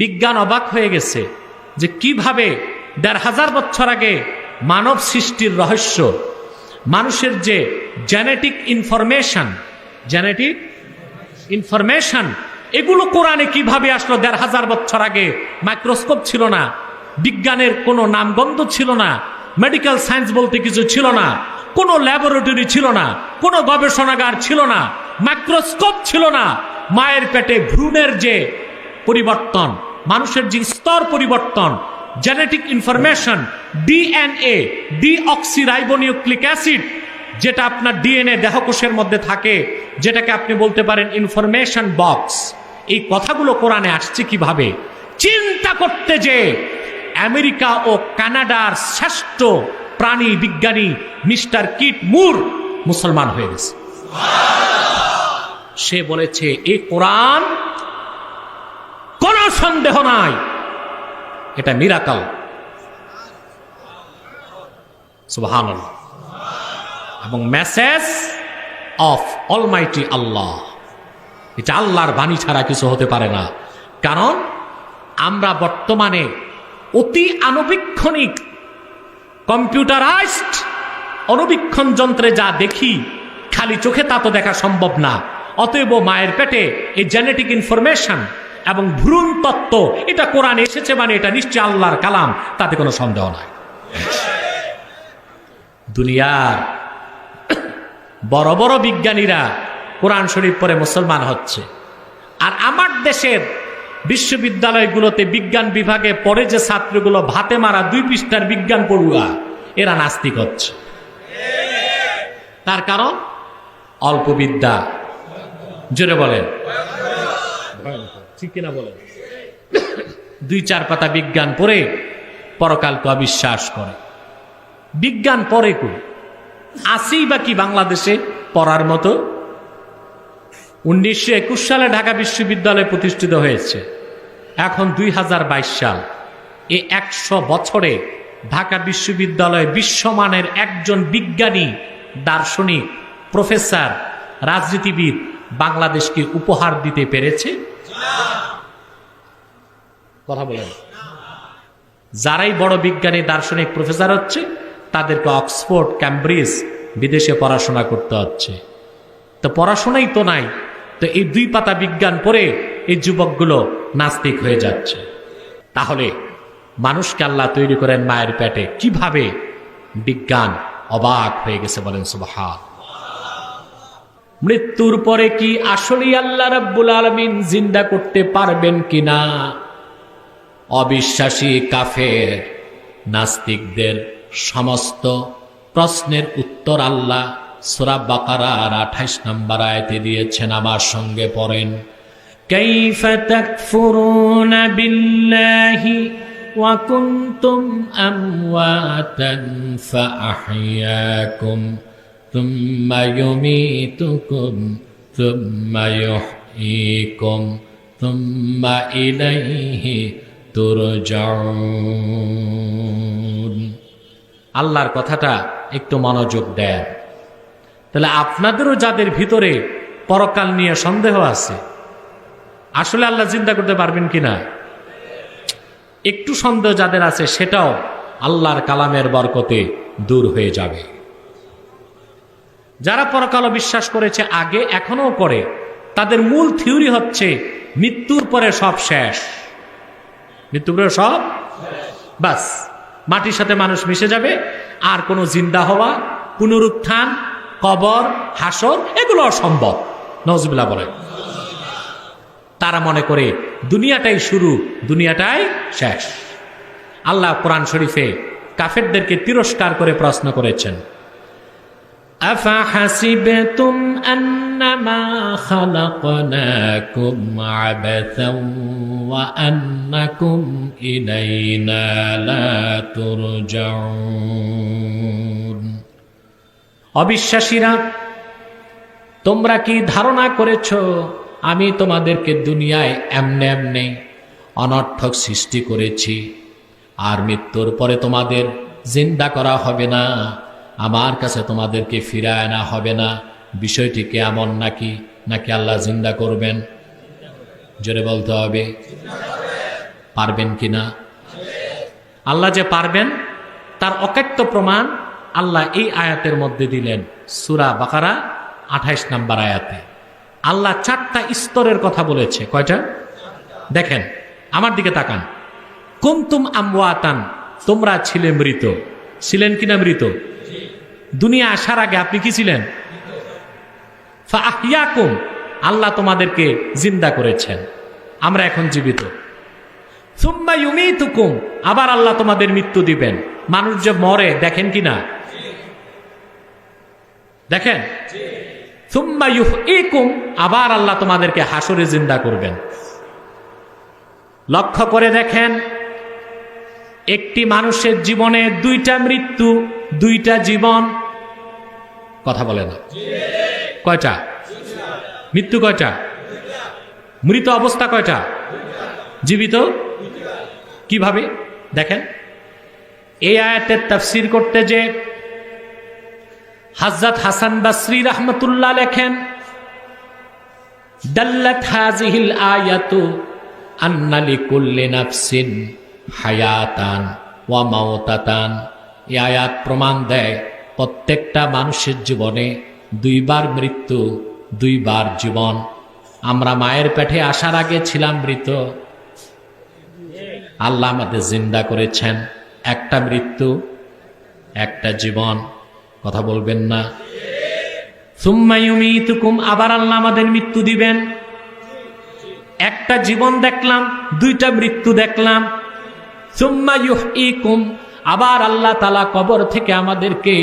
বিজ্ঞান অবাক হয়ে গেছে যে কীভাবে দেড় হাজার বছর আগে মানব সৃষ্টির রহস্য, মানুষের যে জেনেটিক ইনফরমেশন জেনেটিক ইনফরমেশন এগুলো কোরআনে কীভাবে আসলো দেড় হাজার বছর আগে মাইক্রোস্কোপ ছিল না, বিজ্ঞানের কোনো নামগন্ধ ছিল না মেডিকেল সায়েন্স বলতে কিছু ছিল না, কোনো ল্যাবরেটরি ছিল না, কোনো গবেষণাগার ছিল না মাইক্রোস্কোপ ছিল না, মায়ের পেটে ভ্রূণের যে পরিবর্তন, মানুষের যে স্তর পরিবর্তন genetic information DNA deoxyribonucleic acid যেটা আপনার ডিএনএ দেহকোষের মধ্যে থাকে, যেটাকে আপনি বলতে পারেন ইনফরমেশন বক্স এই কথাগুলো কোরআনে আসছে কীভাবে? চিন্তা করতে যে আমেরিকা ও কানাডার শ্রেষ্ঠ প্রাণী বিজ্ঞানী মিস্টার কিট মুর মুসলমান হয়ে গেছে। সে বলেছে এই কোরআন সন্দেহ নাই। এটা মিরাকাল সুবহান এবং মেসেজ অফ অলমাইটি আল্লাহ এটা আল্লাহর বাণী ছাড়া কিছু হতে পারে না। কারণ আমরা বর্তমানে অতি আনুবীক্ষণিক কম্পিউটারাইজড অনুবীক্ষণ যন্ত্রে যা দেখি, খালি চোখে তা তো দেখা সম্ভব না। অতএব মায়ের পেটে এই জেনেটিক ইনফরমেশন এবং ভ্রূণ তত্ত্ব এটা কোরআন এসেছে মানে এটা নিশ্চয় আল্লাহর কালাম, তাতে কোনো সন্দেহ নাই। দুনিয়ার বড় বড় বিজ্ঞানীরা কোরআন শরীফ পরে মুসলমান হচ্ছে। আর আমার দেশের বিশ্ববিদ্যালয়গুলোতে বিজ্ঞান বিভাগে পড়ে যে ছাত্রগুলো ভাতে মারা দুই পৃষ্ঠার বিজ্ঞান পড়ুয়া, এরা নাস্তিক হচ্ছে। তার কারণ, অল্প বিদ্যা। জোরে বলেন। ঠিক কিনা বলেন? দুই চার পাতা বিজ্ঞান পড়ে পরকালকে অবিশ্বাস করে। বিজ্ঞান পরে কো আসেই বা কি বাংলাদেশে পড়ার মতো? উনিশশো একুশ সালে ঢাকা বিশ্ববিদ্যালয় প্রতিষ্ঠিত হয়েছে। এখন দুই হাজার বাইশ সাল। এ একশো বছরে ঢাকা বিশ্ববিদ্যালয় বিশ্বমানের একজন বিজ্ঞানী, দার্শনিক, প্রফেসর, রাজনীতিবিদ বাংলাদেশকে উপহার দিতে পেরেছে। কথা বলেন। যারাই বড় বিজ্ঞানী, দার্শনিক প্রফেসর হচ্ছে, তাদেরকে অক্সফোর্ড, ক্যামব্রিজ বিদেশে পড়াশোনা করতে হচ্ছে। তো পড়াশোনাই তো নাই, তো এই দুই পাতা বিজ্ঞান পড়ে এই যুবকগুলো নাস্তিক হয়ে যাচ্ছে। তাহলে মানুষকে আল্লাহ তৈরি করেন মায়ের পেটে। কীভাবে বিজ্ঞান অবাক হয়ে গেছে বলেন, সুবাহান। মৃত্যুর পরে কি আসলেই আল্লাহ রাব্বুল আলমিন জিন্দা করতে পারবেন কিনা অবিশ্বাসী কাফের নাস্তিকদের সমস্ত প্রশ্নের উত্তর আল্লাহ সুরা বাকারার আঠাইশ নম্বর আয়তে দিয়েছেন আমার সঙ্গে পড়েন كيف تكفرون بالله وكنتم أمواتا فأحياكم ثم يميتكم ثم يحييكم ثم إليه ترجعون আল্লাহর কথাটা একটু মনোযোগ দেন তাহলে আপনাদেরও যাদের ভিতরে পরকাল নিয়ে সন্দেহ আছে আসলে আল্লাহ চিন্তা করতে পারবেন কিনা একটু সন্দেহ যাদের আছে সেটাও আল্লাহর কালামের বরকতে দূর হয়ে যাবে যারা পরকাল বিশ্বাস করেছে, আগে এখনও করে। তাদের মূল থিওরি হচ্ছে, মৃত্যুর পরে সব শেষ। মৃত্যুর পরে সব বাস, মাটির সাথে মানুষ মিশে যাবে, আর কোনো জিন্দা হওয়া, পুনরুত্থান, কবর, হাসর, এগুলো অসম্ভব। নজবিল্লা বলে তারা মনে করে, দুনিয়াটাই শুরু, দুনিয়াটাই শেষ। আল্লাহ কোরআন শরীফে কাফেরদেরকে তিরস্কার করে প্রশ্ন করেছেন। أفحسبتم أنما خلقناكم عبثا وأنكم إلينا لا ترجعون অবিশ্বাসীরা তোমরা কি ধারণা করেছ আমি তোমাদেরকে দুনিয়ায় এমনে এমনে অনর্থক সৃষ্টি করেছি আর মৃত্যুর পরে তোমাদের জিন্দা করা হবে না আমার কাছে তোমাদেরকে ফিরায় আনা হবে না। বিষয়টি কেমন নাকি? নাকি আল্লাহ জিন্দা করবেন? জোরে বলতে হবে। পারবেন কিনা আল্লাহ যে পারবেন, তার অকাট্য প্রমাণ আল্লাহ এই আয়াতের মধ্যে দিলেন। সুরা বাকারা, আঠাইশ নাম্বার আয়াতে। আল্লাহ চারটা স্তরের কথা বলেছে। কয়টা? দেখেন, আমার দিকে তাকান। কুমতুম আমওয়াতান, তোমরা ছিলে মৃত। ছিলেন কিনা মৃত? দুনিয়া আসার আগে আপনি কি ছিলেন? আল্লাহ তোমাদেরকে জিন্দা করেছেন। আমরা এখন জীবিত। আবার আল্লাহ তোমাদের মৃত্যু দিবেন। মানুষ যে মরে, দেখেন কি না? দেখেন? আবার আল্লাহ তোমাদেরকে হাসরে জিন্দা করবেন। লক্ষ্য করে দেখেন, একটি মানুষের জীবনে দুইটা মৃত্যু, দুইটা জীবন কথা বলে না। কয়টা? মৃত্যু কয়টা? মৃত অবস্থা কয়টা? জীবিত? কীভাবে? দেখেন। এই আয়াতের তাফসির করতে যে হাজরত হাসান বাসরি রহমতুল্লাহ লেখেন হাজিহিল আয়াতু হায়াতান ওয়া মাওতাতান। এই আয়াত প্রমাণ দেয় প্রত্যেকটা মানুষের জীবনে দুইবার মৃত্যু, দুইবার জীবন। আমরা মায়ের পেটে আসার আগে ছিলাম মৃত। আল্লাহ আমাদের জিন্দা করেছেন। একটা মৃত্যু, একটা জীবন। কথা বলবেন না? আবার আল্লাহ আমাদের মৃত্যু দিবেন। একটা জীবন দেখলাম, দুইটা মৃত্যু দেখলাম। সুম্মায়ুহইকুম আবার আল্লাহ তালা কবর থেকে আমাদেরকে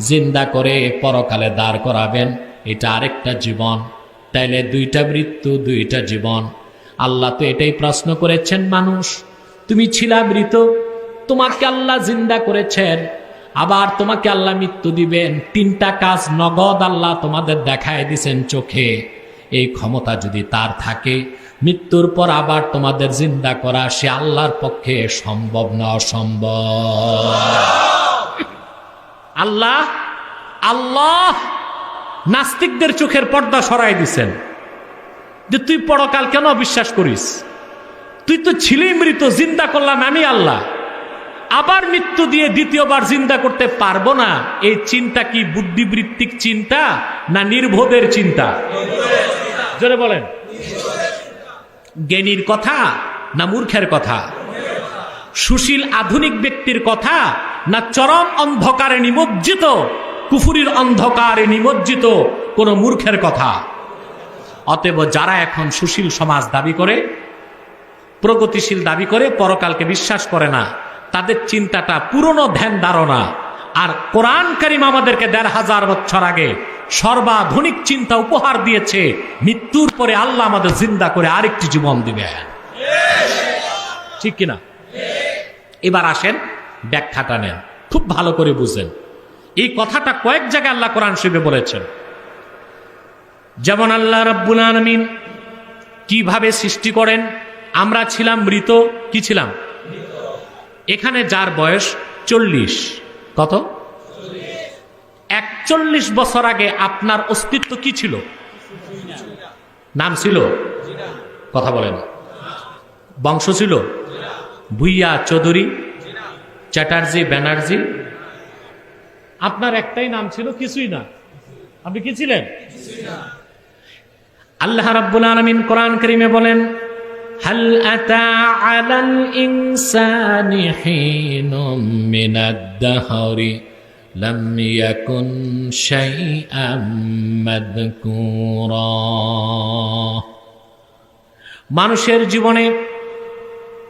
জিন্দা করে পরকালে দাঁড় করাবেন। এটা আরেকটা জীবন। তাইলে দুইটা মৃত্যু, দুইটা জীবন। আল্লাহ তো এটাই প্রশ্ন করেছেন, মানুষ। তুমি ছিলা মৃত, তোমাকে আল্লাহ জিন্দা করেছেন, আবার তোমাকে আল্লাহ মৃত্যু দিবেন। তিনটা কাজ নগদ আল্লাহ তোমাদের দেখায় দিছেন চোখে। এই ক্ষমতা যদি তার থাকে মৃত্যুর পর আবার তোমাদের জিন্দা করা সে আল্লাহর পক্ষে সম্ভব না অসম্ভব। আল্লাহ আল্লাহ নাস্তিকদের চোখের পর্দা সরাই দিছেন। যে তুই পরকাল কেন বিশ্বাস করিস? তুই তো ছিলেই মৃত, জিন্দা করলাম আমি আল্লাহ। আবার মৃত্যু দিয়ে দ্বিতীয়বার জিন্দা করতে পারব না, এই চিন্তা কি বুদ্ধিবৃত্তিক চিন্তা না নির্বোধের চিন্তা? জোরে বলেন। জ্ঞানীর কথা না মূর্খের কথা? সুশীল আধুনিক ব্যক্তির কথা না চরম অন্ধকারে নিমজ্জিত, কুফুরির অন্ধকারে নিমজ্জিত কোন মূর্খের কথা? অতএব যারা এখন সুশীল সমাজ দাবি করে, প্রগতিশীল দাবি করে, পরকালকে বিশ্বাস করে না, তাদের চিন্তাটা পুরনো ধ্যান ধারণা। আর কোরআন করিম আমাদেরকে দেড় হাজার বছর আগে সর্বাধুনিক চিন্তা উপহার দিয়েছে। মৃত্যুর পরে আল্লাহ আমাদের জিন্দা করে আরেকটি জীবন দিবে। ঠিক কিনা? এবার আসেন ব্যাখ্যাটা নেন। খুব ভালো করে বুঝেন। এই কথাটা কয়েক জায়গায় আল্লাহ কোরআন শিবে বলেছেন। যেমন আল্লাহ রব্বুল আলমিন কীভাবে সৃষ্টি করেন? আমরা ছিলাম মৃত, কি ছিলাম? এখানে যার বয়স চল্লিশ। কত? একচল্লিশ বছর আগে আপনার অস্তিত্ব কি ছিল? নাম ছিল? কথা বলেন। বংশ ছিল? ভুইয়া চৌধুরী, চ্যাটার্জি ব্যানার্জি। আপনার একটাই নাম ছিল? কিছুই না। আপনি কি ছিলেন? আল্লাহ রাব্বুল আলামিন কোরআন কারীমে বলেন, হাল আতা আলাল ইনসানি হিনুম মিনাদ দাহরি। লাম ইয়াকুন শাইআম মাযকুরা মানুষের জীবনে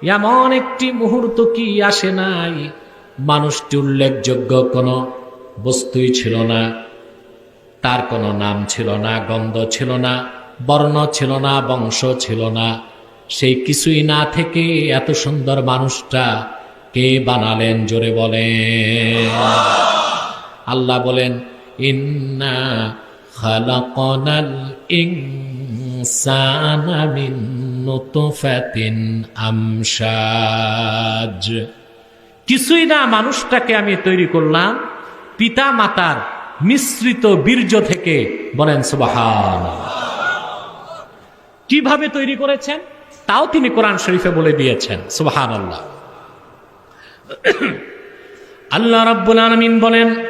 এমন একটি মুহূর্ত কি আসে নাই? মানুষটি উল্লেখযোগ্য কোনো বস্তুই ছিল না। তার কোনো নাম ছিল না, গন্ধ ছিল না, বর্ণ ছিল না, বংশ ছিল না। সেই কিছুই না থেকে এত সুন্দর মানুষটা কে বানালেন, জোরে বলেন। আল্লাহ বলেন, ইন্না আমশাজ। কিছুই না মানুষটাকে আমি তৈরি করলাম পিতা মাতার মিশ্রিত বীর্য থেকে বলেন সুবাহান কীভাবে তৈরি করেছেন? তাও তিনি কোরআন শরীফে বলে দিয়েছেন সুবাহান আল্লাহ আল্লাহ রাব্বুল আলামিন বলেন